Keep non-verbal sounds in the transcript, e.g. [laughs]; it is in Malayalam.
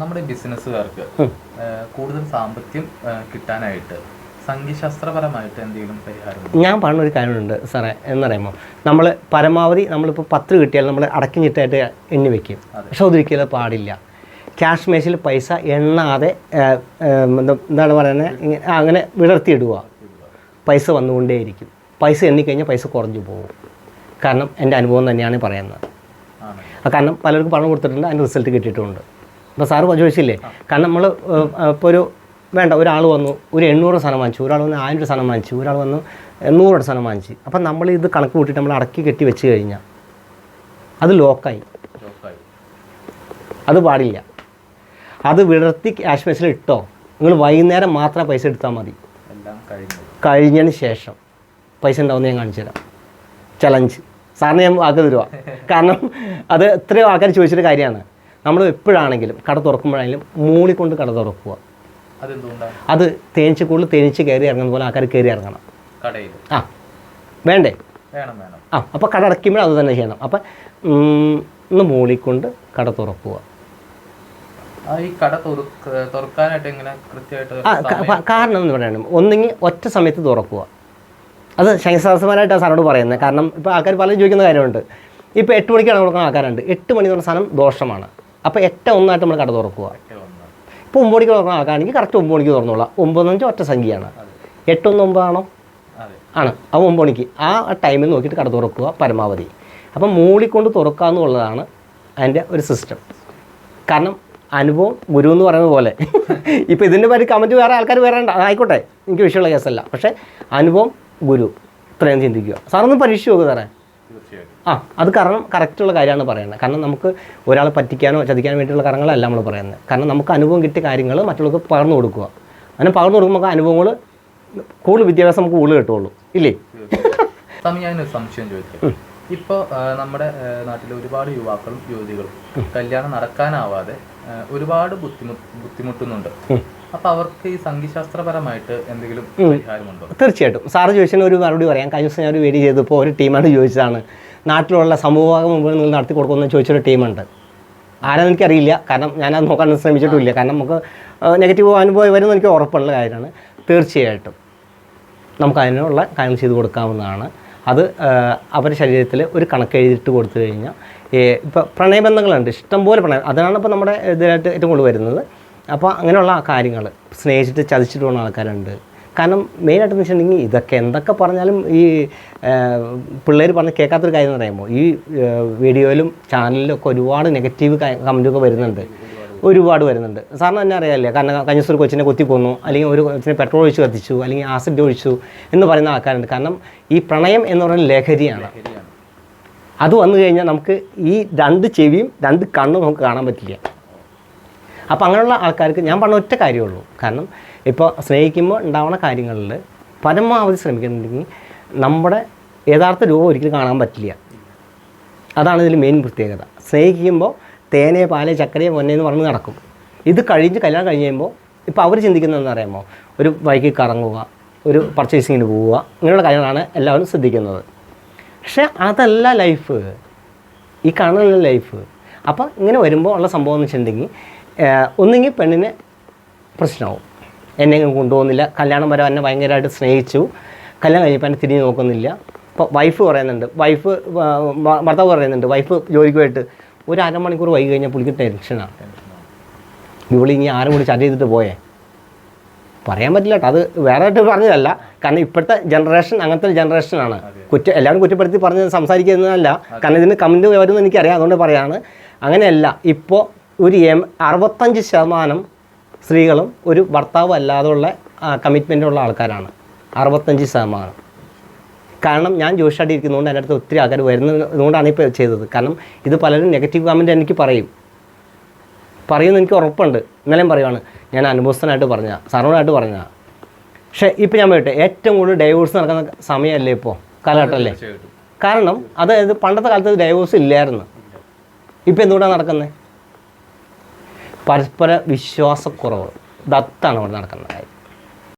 നമ്മുടെ ബിസിനസ്സുകാർക്ക് കൂടുതൽ സാമ്പത്തികം കിട്ടാനായിട്ട് സംഖ്യശാസ്ത്രപരമായിട്ട് എന്തെങ്കിലും പരിഹാരം? ഞാൻ പറഞ്ഞൊരു കാര്യമുണ്ട് സാറേ. എന്നറിയുമോ? നമ്മൾ പരമാവധി നമ്മളിപ്പോൾ പത്ത് കിട്ടിയാൽ നമ്മൾ അടക്കി ചിട്ടായിട്ട് എണ്ണി വെക്കും. പക്ഷെ ഒതുക്കിയത് പാടില്ല. ക്യാഷ് മേശിൽ പൈസ എണ്ണാതെ എന്താണ് പറയുന്നത് അങ്ങനെ വിടർത്തിയിടുക. പൈസ വന്നുകൊണ്ടേയിരിക്കും. പൈസ എണ്ണിക്കഴിഞ്ഞാൽ പൈസ കുറഞ്ഞു പോകും. കാരണം എന്റെ അനുഭവം തന്നെയാണ് പറയുന്നത്. കാരണം പലർക്കും പണം കൊടുത്തിട്ടുണ്ട് അതിന്റെ റിസൾട്ട് കിട്ടിയിട്ടുമുണ്ട് അപ്പോൾ സാറ് ചോദിച്ചില്ലേ കാരണം നമ്മൾ ഇപ്പോൾ ഒരു വേണ്ട ഒരാൾ വന്നു ഒരു എണ്ണൂറ് സാധനം വാങ്ങിച്ചു ഒരാൾ വന്ന് ആയിരം രൂപ സാധനം വാങ്ങിച്ചു ഒരാൾ വന്ന് എണ്ണൂറ് സാധനം വാങ്ങിച്ചു. അപ്പം നമ്മൾ ഇത് കണക്ക് കൂട്ടിയിട്ട് നമ്മൾ അടക്കി കെട്ടി വെച്ച് കഴിഞ്ഞാൽ അത് ലോക്കായി. അത് പാടില്ല. അത് വിടർത്തി ക്യാഷ് പൈസ ഇട്ടോ. നിങ്ങൾ വൈകുന്നേരം മാത്രം പൈസ എടുത്താൽ മതി. കഴിഞ്ഞതിന് ശേഷം പൈസ ഉണ്ടാവുന്ന ഞാൻ കാണിച്ചു തരാം. ചലഞ്ച് സാറിന് ഞാൻ വാക്ക് തരുവാ. കാരണം അത് എത്രയോ ആൾക്കാർ ചോദിച്ചൊരു കാര്യമാണ്. നമ്മൾ എപ്പോഴാണെങ്കിലും കട തുറക്കുമ്പോഴാണെങ്കിലും മൂളിക്കൊണ്ട് കട തുറക്കുക. അത് തേനിച്ച് കൂടുതൽ തേനിച്ച് കയറി ഇറങ്ങുന്ന പോലെ ആൾക്കാർ കയറി ഇറങ്ങണം. ആ വേണ്ടേ? വേണം വേണം. ആ അപ്പോൾ കട അടയ്ക്കുമ്പോൾ അത് തന്നെ ചെയ്യണം. അപ്പം ഒന്ന് മൂളിക്കൊണ്ട് കട തുറക്കുക. കാരണം എന്ന് പറയണം. ഒന്നെങ്കിൽ ഒറ്റ സമയത്ത് തുറക്കുക. അത് ശൈശാസമാരായിട്ടാണ് സാറിനോട് പറയുന്നത്. കാരണം ഇപ്പോൾ ആൾക്കാർ പലരും ചോദിക്കുന്ന കാര്യമുണ്ട്. ഇപ്പോൾ എട്ട് മണിക്കാണ് കൊടുക്കുന്ന ആൾക്കാരുണ്ട്. എട്ട് മണി എന്ന് പറഞ്ഞ സാധനം ദോഷമാണ്. അപ്പോൾ എട്ട് ഒന്നായിട്ട് നമ്മൾ കട തുറക്കുക ഇപ്പോൾ ഒമ്പത് മണിക്ക് തുറക്കുന്ന ആൾക്കാണെങ്കിൽ കറക്റ്റ് ഒമ്പത് മണിക്ക് തുറന്നോളാം. ഒമ്പത് അഞ്ച് ഒറ്റ സംഖ്യയാണ്. എട്ടൊന്ന് ഒമ്പതാണോ ആണ്? ആ ഒമ്പത് മണിക്ക്. ആ ടൈമിൽ നോക്കിയിട്ട് കട തുറക്കുക പരമാവധി. അപ്പം മൂളിക്കൊണ്ട് തുറക്കുക എന്നുള്ളതാണ് അതിന്റെ ഒരു സിസ്റ്റം കാരണം അനുഭവം ഗുരു എന്ന് പറയുന്നത് പോലെ. [laughs] ഇപ്പോൾ ഇതിന്റെ പേര് കമന്റ് വേറെ ആൾക്കാർ വേറെ ആയിക്കോട്ടെ. എനിക്ക് വിഷയമുള്ള കേസല്ല പക്ഷേ അനുഭവം ഗുരു. ഇത്രയും ചിന്തിക്കുക. സാറൊന്ന് പരീക്ഷ നോക്കുക സാറേ. ആ അത് കാരണം കറക്റ്റുള്ള കാര്യമാണ് പറയുന്നത്. കാരണം നമുക്ക് ഒരാളെ പറ്റിക്കാനോ ചതിക്കാനോ വേണ്ടിയുള്ള കാര്യങ്ങളല്ല നമ്മൾ പറയുന്നത്. കാരണം നമുക്ക് അനുഭവം കിട്ടിയ കാര്യങ്ങൾ മറ്റുള്ളവർക്ക് പകർന്നു കൊടുക്കുക. അങ്ങനെ പകർന്നു കൊടുക്കുമ്പോൾ നമുക്ക് അനുഭവങ്ങൾ കൂടുതൽ വിദ്യാഭ്യാസം നമുക്ക് കൂടുതൽ കിട്ടുള്ളൂ. ഇല്ലേ? [laughs] ഞാനൊരു സംശയം ചോദിക്കാം. ഇപ്പോൾ നമ്മുടെ നാട്ടിലെ ഒരുപാട് യുവാക്കളും യുവതികളും കല്യാണം നടക്കാനാവാതെ ഒരുപാട് ബുദ്ധിമുട്ട് ബുദ്ധിമുട്ടുന്നുണ്ട്. അപ്പൊ അവർക്ക് ഈ സംഖ്യശാസ്ത്രപരമായിട്ട് എന്തെങ്കിലും പരിഹാരമുണ്ടോ? തീർച്ചയായിട്ടും. സാറ് ചോദിച്ചതിന് ഒരു മറുപടി പറയാം. കഴിഞ്ഞ ദിവസം ഞാൻ ഒരു വീഡിയോ ചെയ്തപ്പോൾ ഒരു ടീമാണ് ചോദിച്ചതാണ്. നാട്ടിലുള്ള സമൂഹം മുമ്പിൽ നിന്ന് നടത്തി കൊടുക്കുമെന്ന് ചോദിച്ചൊരു ടീമുണ്ട്. ആരാന്ന് എനിക്കറിയില്ല. കാരണം ഞാനത് നോക്കാൻ ശ്രമിച്ചിട്ടില്ല കാരണം നമുക്ക് നെഗറ്റീവ് അനുഭവം വരുമെന്ന് എനിക്ക് ഉറപ്പുള്ള കാര്യമാണ്. തീർച്ചയായിട്ടും നമുക്ക് അതിനുള്ള കാര്യങ്ങൾ ചെയ്ത് കൊടുക്കാവുന്നതാണ്. അത് അവരുടെ ശരീരത്തിൽ ഒരു കണക്ക് എഴുതിയിട്ട് കൊടുത്തു കഴിഞ്ഞാൽ ഇപ്പോൾ പ്രണയബന്ധങ്ങളുണ്ട്. ഇഷ്ടംപോലെ പ്രണയം. അതാണ് ഇപ്പോൾ നമ്മുടെ ഇതിലായിട്ട് ഏറ്റവും കൂടുതൽ വരുന്നത്. അപ്പോൾ അങ്ങനെയുള്ള കാര്യങ്ങൾ സ്നേഹിച്ചിട്ട് ചതിച്ചിട്ട് പോകുന്ന ആൾക്കാരുണ്ട്. കാരണം മെയിനായിട്ട് വെച്ചിട്ടുണ്ടെങ്കിൽ ഇതൊക്കെ എന്തൊക്കെ പറഞ്ഞാലും ഈ പിള്ളേർ പറഞ്ഞ് കേൾക്കാത്തൊരു കാര്യം എന്ന് പറയുമ്പോൾ ഈ വീഡിയോയിലും ചാനലിലും ഒക്കെ ഒരുപാട് നെഗറ്റീവ് കമന്റൊക്കെ വരുന്നുണ്ട്. ഒരുപാട് വരുന്നുണ്ട്. സാറിന് തന്നെ അറിയാമല്ലേ കാരണം കഴിഞ്ഞ ദിവസം ഒരു കൊച്ചിനെ കൊത്തിക്കൊന്നു അല്ലെങ്കിൽ ഒരു കൊച്ചിനെ പെട്രോൾ ഒഴിച്ച് കത്തിച്ചു. അല്ലെങ്കിൽ ആസിഡ് ഒഴിച്ചു എന്ന് പറയുന്ന ആൾക്കാരുണ്ട്. കാരണം ഈ പ്രണയം എന്ന് പറയുന്ന ലഹരിയാണ്. അത് വന്നു കഴിഞ്ഞാൽ നമുക്ക് ഈ രണ്ട് ചെവിയും രണ്ട് കണ്ണും നമുക്ക് കാണാൻ പറ്റില്ല. അപ്പോൾ അങ്ങനെയുള്ള ആൾക്കാർക്ക് ഞാൻ പറഞ്ഞ ഒറ്റ കാര്യമുള്ളൂ കാരണം ഇപ്പോൾ സ്നേഹിക്കുമ്പോൾ ഉണ്ടാവുന്ന കാര്യങ്ങളിൽ പരമാവധി ശ്രമിക്കുന്നുണ്ടെങ്കിൽ നമ്മുടെ യഥാർത്ഥ രൂപം ഒരിക്കലും കാണാൻ പറ്റില്ല. അതാണ് ഇതിൽ മെയിൻ പ്രത്യേകത. സ്നേഹിക്കുമ്പോൾ തേനെ പാലെ ചക്കരയെ പൊന്നേന്ന് പറഞ്ഞ് നടക്കും. ഇത് കഴിഞ്ഞ് കല്യാണം കഴിഞ്ഞ് കഴിയുമ്പോൾ ഇപ്പോൾ അവർ ചിന്തിക്കുന്നതെന്ന് പറയുമ്പോൾ ഒരു ബൈക്കിൽ കറങ്ങുക ഒരു പർച്ചേസിങ്ങിന് പോവുക ഇങ്ങനെയുള്ള കാര്യങ്ങളാണ് എല്ലാവരും ശ്രദ്ധിക്കുന്നത്. പക്ഷേ അതല്ല ലൈഫ്. ഈ കാണുന്ന ലൈഫ്. അപ്പോൾ ഇങ്ങനെ വരുമ്പോൾ ഉള്ള സംഭവം എന്ന് വെച്ചിട്ടുണ്ടെങ്കിൽ ഒന്നുകിൽ പെണ്ണിന് പ്രശ്നമാവും. എന്നെ ഇങ്ങ് കൊണ്ടുപോകുന്നില്ല. കല്യാണം വരെ എന്നെ ഭയങ്കരമായിട്ട് സ്നേഹിച്ചു. കല്യാണം കഴിഞ്ഞപ്പോൾ എന്നെ തിരിഞ്ഞ് നോക്കുന്നില്ല. ഇപ്പോൾ വൈഫ് പറയുന്നുണ്ട്. വൈഫ് ഭർത്താവ് പറയുന്നുണ്ട്. വൈഫ് ജോലിക്ക് പോയിട്ട് ഒരു അരമണിക്കൂർ വൈകി കഴിഞ്ഞാൽ പുള്ളിക്ക് ടെൻഷനാണ് ഇവിടെ ഇനി ആരും കൂടി ചർച്ച ചെയ്തിട്ട് പോയേ? പറയാൻ പറ്റില്ല കേട്ടോ. അത് വേറെ ആയിട്ട് പറഞ്ഞതല്ല. കാരണം ഇപ്പോഴത്തെ ജനറേഷൻ അങ്ങനത്തെ ഒരു ജനറേഷനാണ് കുറ്റ എല്ലാവരും കുറ്റപ്പെടുത്തി പറഞ്ഞ് സംസാരിക്കുന്നതല്ല. കാരണം ഇതിന് കമന്റ് വരുമെന്ന് എനിക്കറിയാം. അതുകൊണ്ട് പറയാണ്. അങ്ങനെയല്ല. ഇപ്പോൾ ഒരു എം അറുപത്തഞ്ച് ശതമാനം സ്ത്രീകളും ഒരു ഭർത്താവ് അല്ലാതെയുള്ള കമ്മിറ്റ്മെന്റ് ഉള്ള ആൾക്കാരാണ്. അറുപത്തഞ്ച് ശതമാനം. കാരണം ഞാൻ ജോഷായിട്ട് ഇരിക്കുന്നതുകൊണ്ട് എന്റെ അടുത്ത് ഒത്തിരി ആൾക്കാർ വരുന്നതുകൊണ്ടാണ് ഇപ്പോൾ ചെയ്തത്. കാരണം ഇത് പലരും നെഗറ്റീവ് കമന്റ് എനിക്ക് പറയും. പറയുമെന്ന് എനിക്ക് ഉറപ്പുണ്ട്. ഇന്നലെയും പറയുവാണ്. ഞാൻ അനുഭവസ്ഥനായിട്ട് പറഞ്ഞ സർവനായിട്ട് പറഞ്ഞ പക്ഷേ ഇപ്പോൾ ഞാൻ പറയട്ടെ ഏറ്റവും കൂടുതൽ ഡൈവോഴ്സ് നടക്കുന്ന സമയമല്ലേ ഇപ്പോൾ കാലഘട്ടമല്ലേ? കാരണം അതായത് പണ്ടത്തെ കാലത്ത് ഡൈവോഴ്സ് ഇല്ലായിരുന്നു. ഇപ്പം എന്തുകൊണ്ടാണ് നടക്കുന്നത്? പരസ്പര വിശ്വാസക്കുറവ്. ദത്താണ് അവിടെ നടക്കുന്നത്. കാര്യം